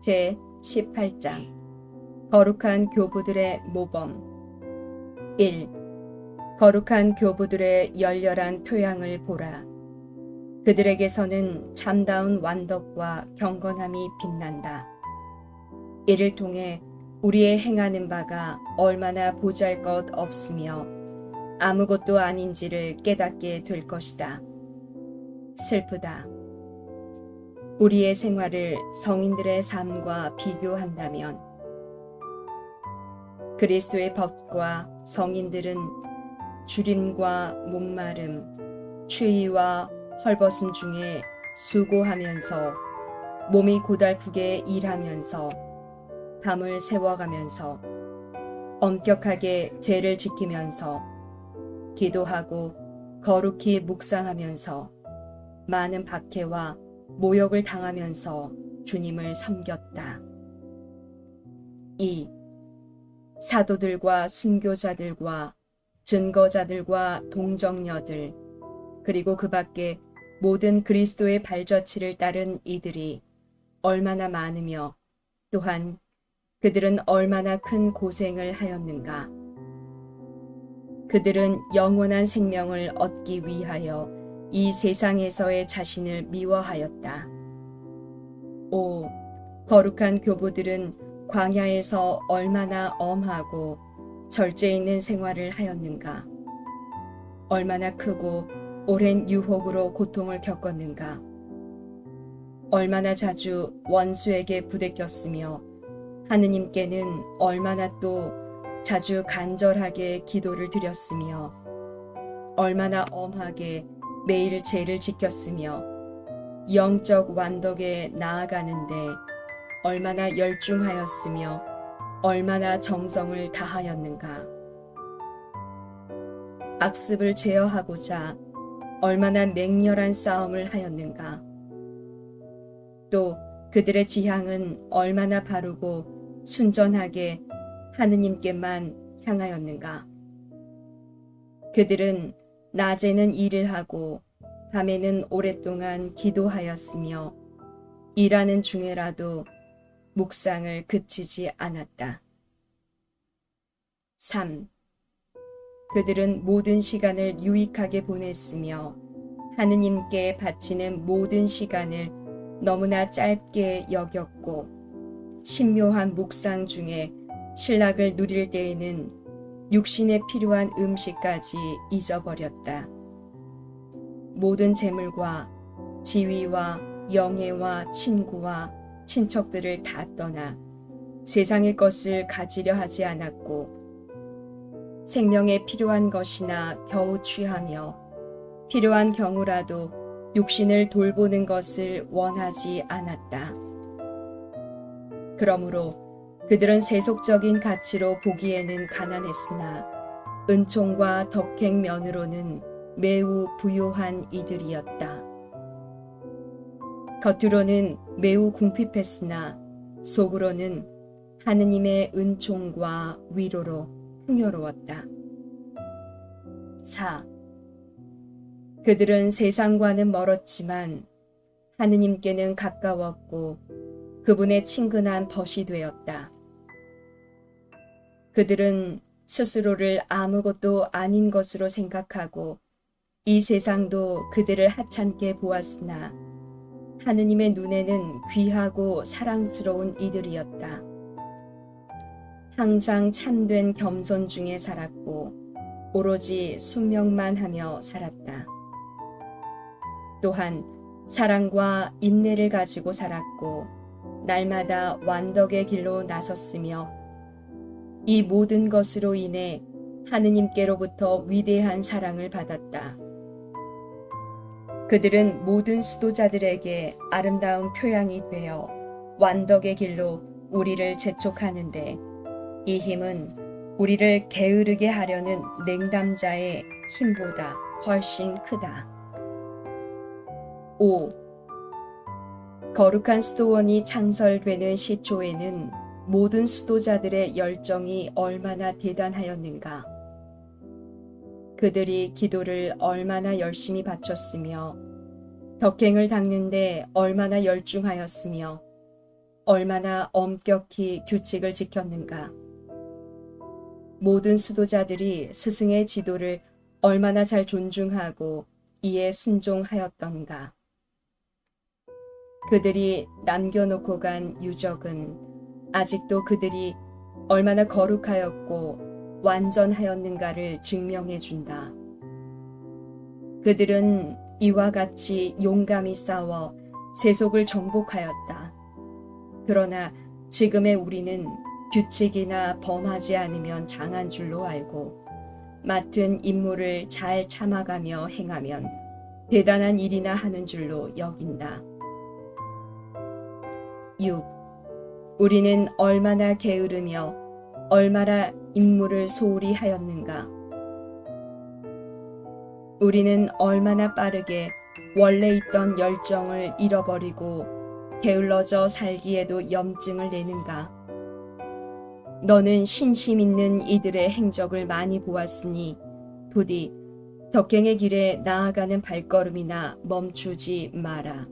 제 18장 거룩한 교부들의 모범 1. 거룩한 교부들의 열렬한 표양을 보라. 그들에게서는 참다운 완덕과 경건함이 빛난다. 이를 통해 우리의 행하는 바가 얼마나 보잘 것 없으며 아무것도 아닌지를 깨닫게 될 것이다. 슬프다. 우리의 생활을 성인들의 삶과 비교한다면 그리스도의 법과 성인들은 주림과 목마름, 추위와 헐벗음 중에 수고하면서 몸이 고달프게 일하면서 밤을 새워가면서 엄격하게 죄를 지키면서 기도하고 거룩히 묵상하면서 많은 박해와 모욕을 당하면서 주님을 섬겼다. 2. 사도들과 순교자들과 증거자들과 동정녀들 그리고 그 밖에 모든 그리스도의 발자취를 따른 이들이 얼마나 많으며 또한 그들은 얼마나 큰 고생을 하였는가. 그들은 영원한 생명을 얻기 위하여 이 세상에서의 자신을 미워하였다. 오, 거룩한 교부들은 광야에서 얼마나 엄하고 절제 있는 생활을 하였는가. 얼마나 크고 오랜 유혹으로 고통을 겪었는가. 얼마나 자주 원수에게 부대꼈으며 하느님께는 얼마나 또 자주 간절하게 기도를 드렸으며 얼마나 엄하게 매일 죄를 지켰으며 영적 완덕에 나아가는데 얼마나 열중하였으며 얼마나 정성을 다하였는가. 악습을 제어하고자 얼마나 맹렬한 싸움을 하였는가. 또 그들의 지향은 얼마나 바르고 순전하게 하느님께만 향하였는가. 그들은 낮에는 일을 하고 밤에는 오랫동안 기도하였으며 일하는 중에라도 묵상을 그치지 않았다. 3. 그들은 모든 시간을 유익하게 보냈으며 하느님께 바치는 모든 시간을 너무나 짧게 여겼고 신묘한 묵상 중에 신락을 누릴 때에는 육신에 필요한 음식까지 잊어버렸다. 모든 재물과 지위와 영예와 친구와 친척들을 다 떠나 세상의 것을 가지려 하지 않았고 생명에 필요한 것이나 겨우 취하며 필요한 경우라도 육신을 돌보는 것을 원하지 않았다. 그러므로 그들은 세속적인 가치로 보기에는 가난했으나 은총과 덕행 면으로는 매우 부요한 이들이었다. 겉으로는 매우 궁핍했으나 속으로는 하느님의 은총과 위로로 풍요로웠다. 4. 그들은 세상과는 멀었지만 하느님께는 가까웠고 그분의 친근한 벗이 되었다. 그들은 스스로를 아무것도 아닌 것으로 생각하고 이 세상도 그들을 하찮게 보았으나 하느님의 눈에는 귀하고 사랑스러운 이들이었다. 항상 참된 겸손 중에 살았고 오로지 순명만 하며 살았다. 또한 사랑과 인내를 가지고 살았고 날마다 완덕의 길로 나섰으며 이 모든 것으로 인해 하느님께로부터 위대한 사랑을 받았다. 그들은 모든 수도자들에게 아름다운 표양이 되어 완덕의 길로 우리를 재촉하는데 이 힘은 우리를 게으르게 하려는 냉담자의 힘보다 훨씬 크다. 5. 거룩한 수도원이 창설되는 시초에는 모든 수도자들의 열정이 얼마나 대단하였는가. 그들이 기도를 얼마나 열심히 바쳤으며 덕행을 닦는데 얼마나 열중하였으며 얼마나 엄격히 규칙을 지켰는가. 모든 수도자들이 스승의 지도를 얼마나 잘 존중하고 이에 순종하였던가. 그들이 남겨놓고 간 유적은 아직도 그들이 얼마나 거룩하였고 완전하였는가를 증명해 준다. 그들은 이와 같이 용감히 싸워 세속을 정복하였다. 그러나 지금의 우리는 규칙이나 범하지 않으면 장한 줄로 알고 맡은 임무를 잘 참아가며 행하면 대단한 일이나 하는 줄로 여긴다. 6. 우리는 얼마나 게으르며 얼마나 임무를 소홀히 하였는가. 우리는 얼마나 빠르게 원래 있던 열정을 잃어버리고 게을러져 살기에도 염증을 내는가. 너는 신심 있는 이들의 행적을 많이 보았으니 부디 덕행의 길에 나아가는 발걸음이나 멈추지 마라.